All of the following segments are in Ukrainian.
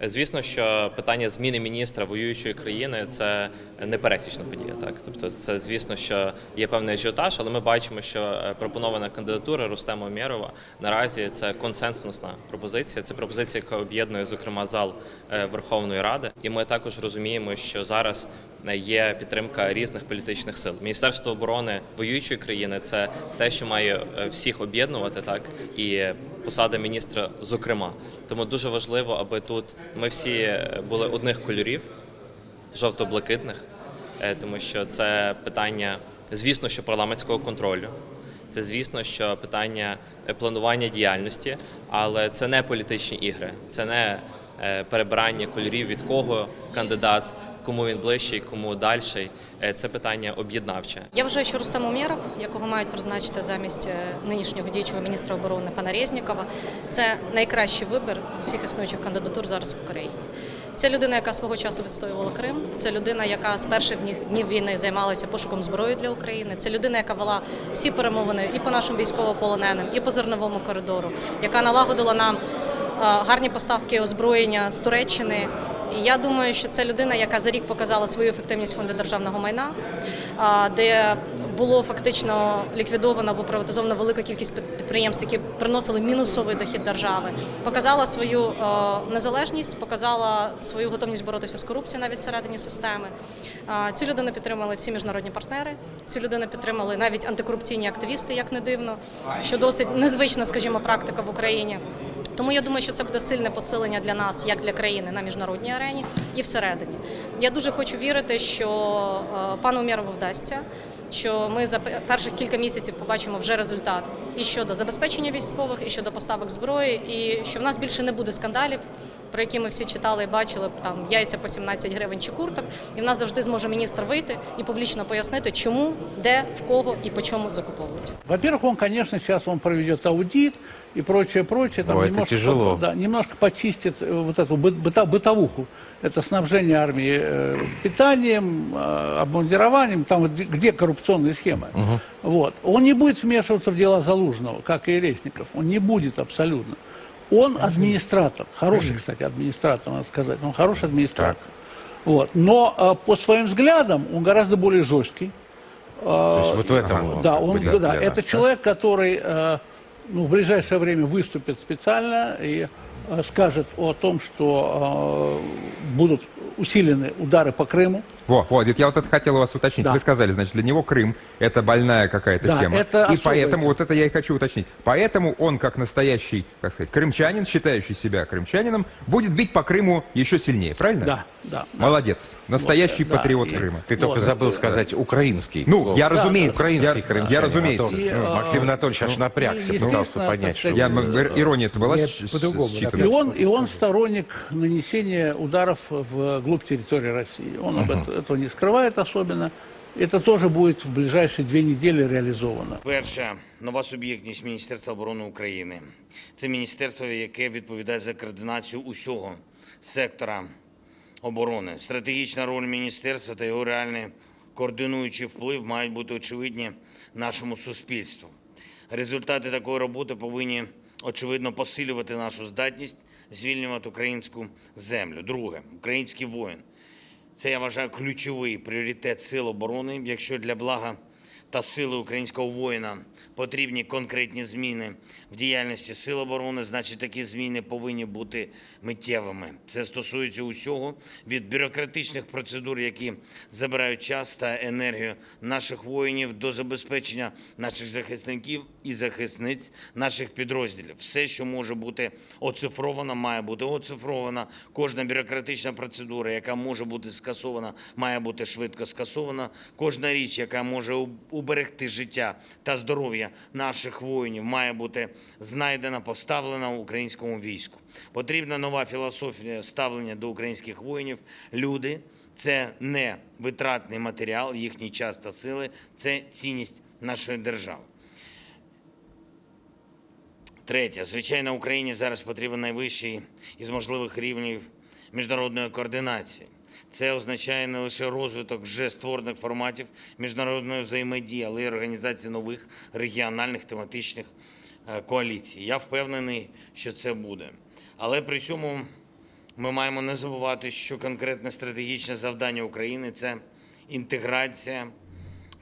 Звісно, що питання зміни міністра воюючої країни це непересічна подія. Так, тобто, це звісно, що є певний ажіотаж, але ми бачимо, що е, пропонована кандидатура Рустема Мєрова наразі це консенсусна пропозиція. Це пропозиція, яка об'єднує зокрема зал е, Верховної Ради. І ми також розуміємо, що зараз є підтримка різних політичних сил. Міністерство оборони воюючої країни це те, що має е, всіх об'єднувати, так і посада міністра, зокрема. Тому дуже важливо, аби тут ми всі е, були одних кольорів, жовто-блакитних, е, тому що це питання, звісно, що парламентського контролю. Це звісно, що питання е, планування діяльності, але це не політичні ігри, це не е, перебирання кольорів від кого кандидат, кому він ближчий, кому дальший. Е, Це питання об'єднавче. Я вважаю, що Рустем Умєров, якого мають призначити замість е, нинішнього діючого міністра оборони пана Резнікова, це найкращий вибір з усіх існуючих кандидатур зараз в Україні. Це людина, яка свого часу відстоювала Крим. Це людина, яка з перших днів війни займалася пошуком зброї для України. Це людина, яка вела всі перемовини і по нашим військовополоненим, і по зерновому коридору, яка налагодила нам е, гарні поставки озброєння з Туреччини. І я думаю, що це людина, яка за рік показала свою ефективність фонду державного майна, де було фактично ліквідовано або приватизовано велика кількість підприємств, які приносили мінусовий дохід держави. Показала свою е, незалежність, показала свою готовність боротися з корупцією навіть всередині системи. Цю людину підтримали всі міжнародні партнери. Цю людину підтримали навіть антикорупційні активісти, як не дивно, що досить незвична, скажімо, практика в Україні. Тому я думаю, що це буде сильне посилення для нас, як для країни на міжнародній арені і всередині. Я дуже хочу вірити, що е, пану Умєрову вдасться, що ми за перших кілька місяців побачимо вже результат і щодо забезпечення військових, і щодо поставок зброї, і що в нас більше не буде скандалів, про які ми всі читали і бачили там яйця по 17 гривень чи курток. І в нас завжди зможе міністр вийти і публічно пояснити, чому, де, в кого і по чому закуповують. Во-первых, он, конечно, сейчас он проведет аудит и прочее, прочее. Ой, это немножко, тяжело. Да, немножко почистит э, вот эту бы- быта- бытовуху. Это снабжение армии э, питанием, э, обмундированием, там где- коррупционные схемы. Вот. Он не будет вмешиваться в дела Залужного, как и Резников. Он не будет абсолютно. Он администратор. Хороший, кстати, администратор, надо сказать. Он хороший администратор. Вот. Но э, по своим взглядам он гораздо более жесткий. То есть вот в этом Да, он, да, это человек, который э, ну, в ближайшее время выступит специально и э, скажет о том, что э, будут усилены удары по Крыму. Во, это я вот это хотел у вас уточнить. Да. Вы сказали, значит, для него Крым это больная какая-то Да, тема. это и поэтому, тема. вот это я и хочу уточнить. Поэтому он, как настоящий, как сказать, крымчанин, считающий себя крымчанином, будет бить по Крыму еще сильнее, правильно? Да, да. да. Молодец. Настоящий Вот, да, патриот и- Крыма. Ты только Вот. забыл сказать украинский. Ну, слово. я разумеется. Украинский я, крымчанин. я а то, разумеется. И, ну, э, Максим Анатольевич аж ну, напрягся, и, пытался естественно, понять, так что... сказать, Я, м, ирония-то была Я щ- по-другому, считана? И он, и он сторонник нанесения ударов в глубь территории России. Он об это- этого не скрывает особенно. Это тоже будет в ближайшие две недели реализовано. Перше, нова суб'єктність Міністерства оборони України. Це міністерство, яке відповідає за координацію усього сектора оборони. Стратегічна роль міністерства та його реальний координуючий вплив мають бути очевидні нашому суспільству. Результати такої роботи повинні очевидно посилювати нашу здатність звільнювати українську землю. Друге, український воїн. Це я вважаю ключовий пріоритет сил оборони. Якщо для блага та сили українського воїна потрібні конкретні зміни в діяльності сил оборони, значить такі зміни повинні бути миттєвими. Це стосується усього від бюрократичних процедур, які забирають час та енергію наших воїнів, до забезпечення наших захисників і захисниць, наших підрозділів. Все, що може бути оцифровано, має бути оцифровано. Кожна бюрократична процедура, яка може бути скасована, має бути швидко скасована. Кожна річ, яка може уберегти життя та здоров'я наших воїнів, має бути знайдена, поставлена українському війську. Потрібна нова філософія ставлення до українських воїнів. Люди це не витратний матеріал, їхній час та сили, це цінність нашої держави. Третє, звичайно, Україні зараз потрібен найвищий із можливих рівнів міжнародної координації. Це означає не лише розвиток вже створених форматів міжнародної взаємодії, але й організації нових регіональних тематичних е, коаліцій. Я впевнений, що це буде. Але при цьому Ми маємо не забувати, що конкретне стратегічне завдання України це інтеграція,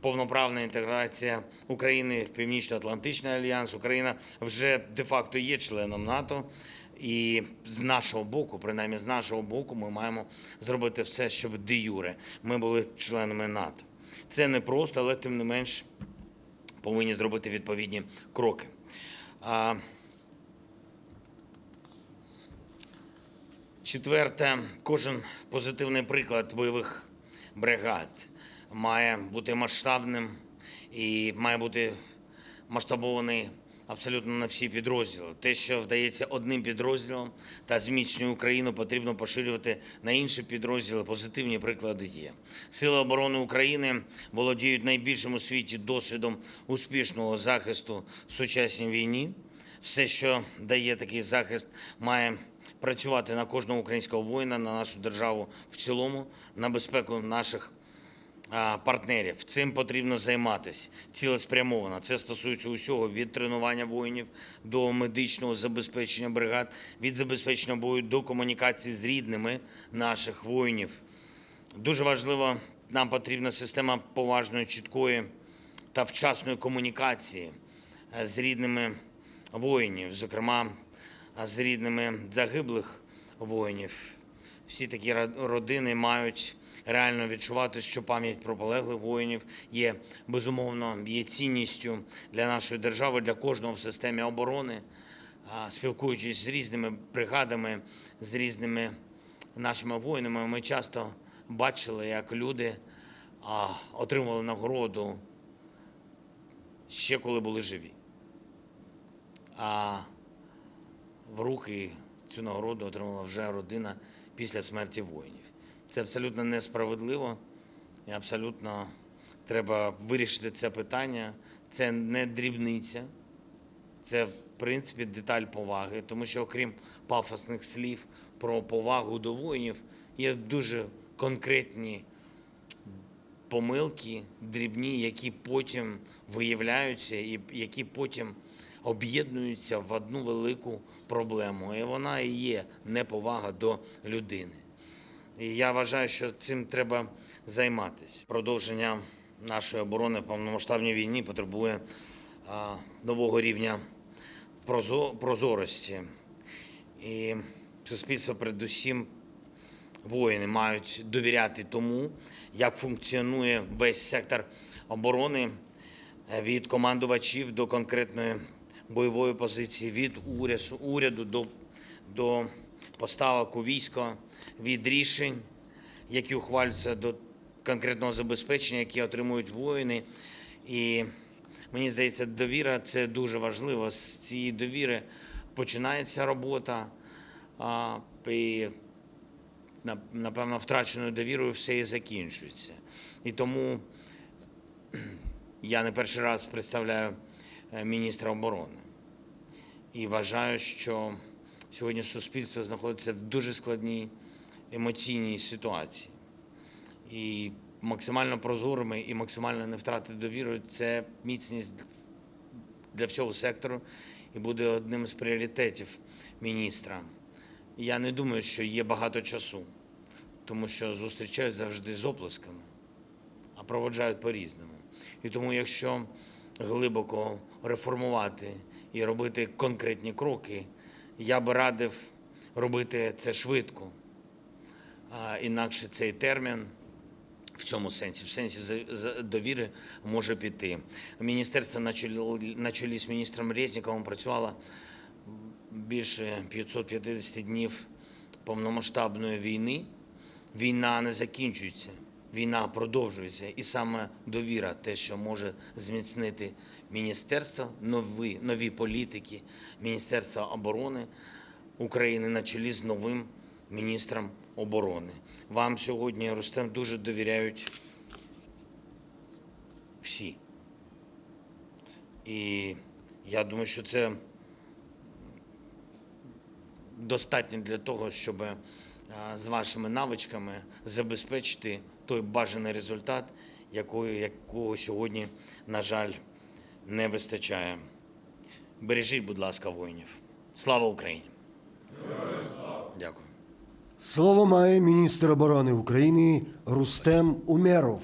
повноправна інтеграція України в Північно-Атлантичний альянс. Україна вже де-факто є членом НАТО. І з нашого боку, принаймні з нашого боку, ми маємо зробити все, щоб де юре ми були членами НАТО. Це не просто, але тим не менш повинні зробити відповідні кроки. Четверте, кожен позитивний приклад бойових бригад має бути масштабним і має бути масштабований абсолютно на всі підрозділи. Те, що вдається одним підрозділом та зміцнює Україну, потрібно поширювати на інші підрозділи. Позитивні приклади є. Сили оборони України володіють найбільшим у світі досвідом успішного захисту в сучасній війні. Все, що дає такий захист, має працювати на кожного українського воїна, на нашу державу в цілому, на безпеку наших партнерів. Цим потрібно займатися цілеспрямовано. Це стосується усього від тренування воїнів до медичного забезпечення бригад, від забезпечення бою до комунікації з рідними наших воїнів. Дуже важливо, нам потрібна система поважної, чіткої та вчасної комунікації е, з рідними воїнів, зокрема е, з рідними загиблих воїнів. Всі такі ро- родини мають реально відчувати, що пам'ять про полеглих воїнів є безумовно є цінністю для нашої держави, для кожного в системі оборони. Спілкуючись з різними бригадами, з різними нашими воїнами, ми часто бачили, як люди отримували нагороду ще коли були живі. А в руки цю нагороду отримала вже родина після смерті воїнів. Це абсолютно несправедливо і абсолютно треба вирішити це питання. Це не дрібниця, це в принципі деталь поваги, тому що окрім пафосних слів про повагу до воїнів, є дуже конкретні помилки, дрібні, які потім виявляються і які потім об'єднуються в одну велику проблему. І вона і є неповага до людини. І я вважаю, що цим треба займатися. Продовження нашої оборони в повномасштабній війні потребує нового рівня прозо- прозорості. І суспільство, передусім, воїни мають довіряти тому, як функціонує весь сектор оборони е, від командувачів до конкретної бойової позиції, від уряду до, до поставок у військо, від рішень, які ухвалюються до конкретного забезпечення, які отримують воїни. І мені здається, довіра це дуже важливо. З цієї довіри починається робота. І напевно, втраченою довірою все і закінчується. І тому я не перший раз представляю е, міністра оборони. І вважаю, що сьогодні суспільство знаходиться в дуже складній емоційній ситуації. І максимально прозорими і максимально не втратити довіру це міцність для всього сектору і буде одним з пріоритетів міністра. Я не думаю, що є багато часу, тому що зустрічають завжди з оплесками, а проводжають по-різному. І тому, якщо глибоко реформувати і робити конкретні кроки, я би радив робити це швидко. Інакше цей термін в цьому сенсі, в сенсі довіри може піти. Міністерство на чолі, на чолі з міністром Резніковим працювало більше 550 днів повномасштабної війни. Війна не закінчується, війна продовжується. І саме довіра, те, що може зміцнити міністерство, нові, нові політики Міністерства оборони України на чолі з новим міністром оборони. Вам сьогодні, Рустем, дуже довіряють всі. І я думаю, що це достатньо для того, щоб е, з вашими навичками забезпечити той бажаний результат, якого, якого сьогодні, на жаль, не вистачає. Бережіть, будь ласка, воїнів. Слава Україні! Дякую. Слово має міністр оборони України Рустем Умеров.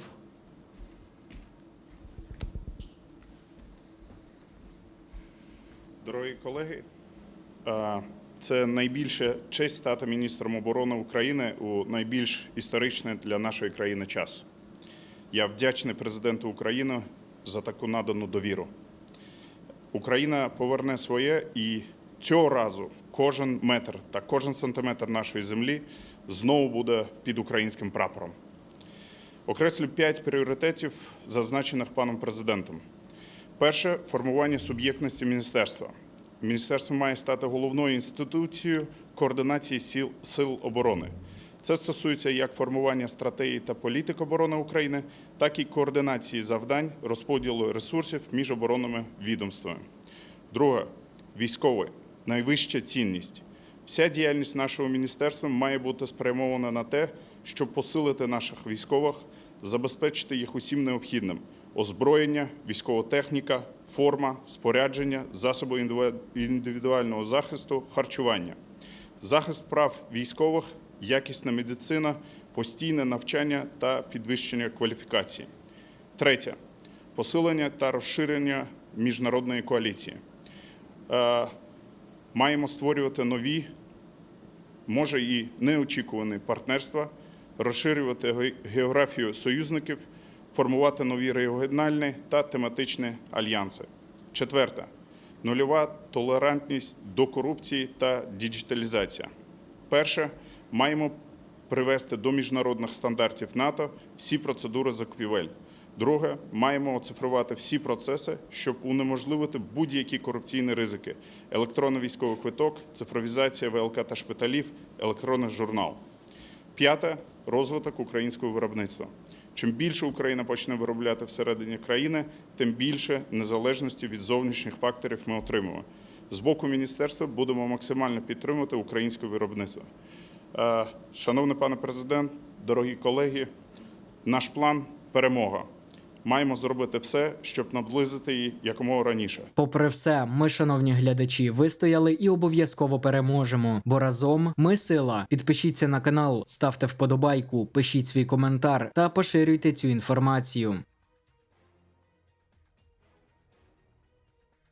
Дорогі колеги, це найбільша честь стати міністром оборони України у найбільш історичний для нашої країни час. Я вдячний президенту України за таку надану довіру. Україна поверне своє, і цього разу кожен метр та кожен сантиметр нашої землі знову буде під українським прапором. Окреслю п'ять пріоритетів, зазначених паном президентом. Перше формування суб'єктності міністерства. Міністерство має стати головною інституцією координації сил, сил оборони. Це стосується як формування стратегії та політик оборони України, так і координації завдань, розподілу ресурсів між оборонними відомствами. Друге військове найвища цінність. Вся діяльність нашого міністерства має бути спрямована на те, щоб посилити наших військових, забезпечити їх усім необхідним: озброєння, військова техніка, форма, спорядження, засоби індивідуального захисту, харчування, захист прав військових, якісна медицина, постійне навчання та підвищення кваліфікації. Третє посилення та розширення міжнародної коаліції. Маємо створювати нові, може і неочікувані партнерства, розширювати географію союзників, формувати нові регіональні та тематичні альянси. Четверте нульова толерантність до корупції та діджиталізація. Перше, маємо привести до міжнародних стандартів НАТО всі процедури закупівель. Друге, маємо оцифрувати всі процеси, щоб унеможливити будь-які корупційні ризики: електронний військовий квиток, цифровізація ВЛК та шпиталів, електронний журнал. П'яте розвиток українського виробництва. Чим більше Україна почне виробляти всередині країни, тим більше незалежності від зовнішніх факторів ми отримаємо. З боку міністерства будемо максимально підтримувати українське виробництво. Е, Шановний пане президент, дорогі колеги, наш план перемога. Маємо зробити все, щоб наблизити її якомога раніше. Попри все, ми, шановні глядачі, вистояли і обов'язково переможемо. Бо разом ми сила. Підпишіться на канал, ставте вподобайку, пишіть свій коментар та поширюйте цю інформацію.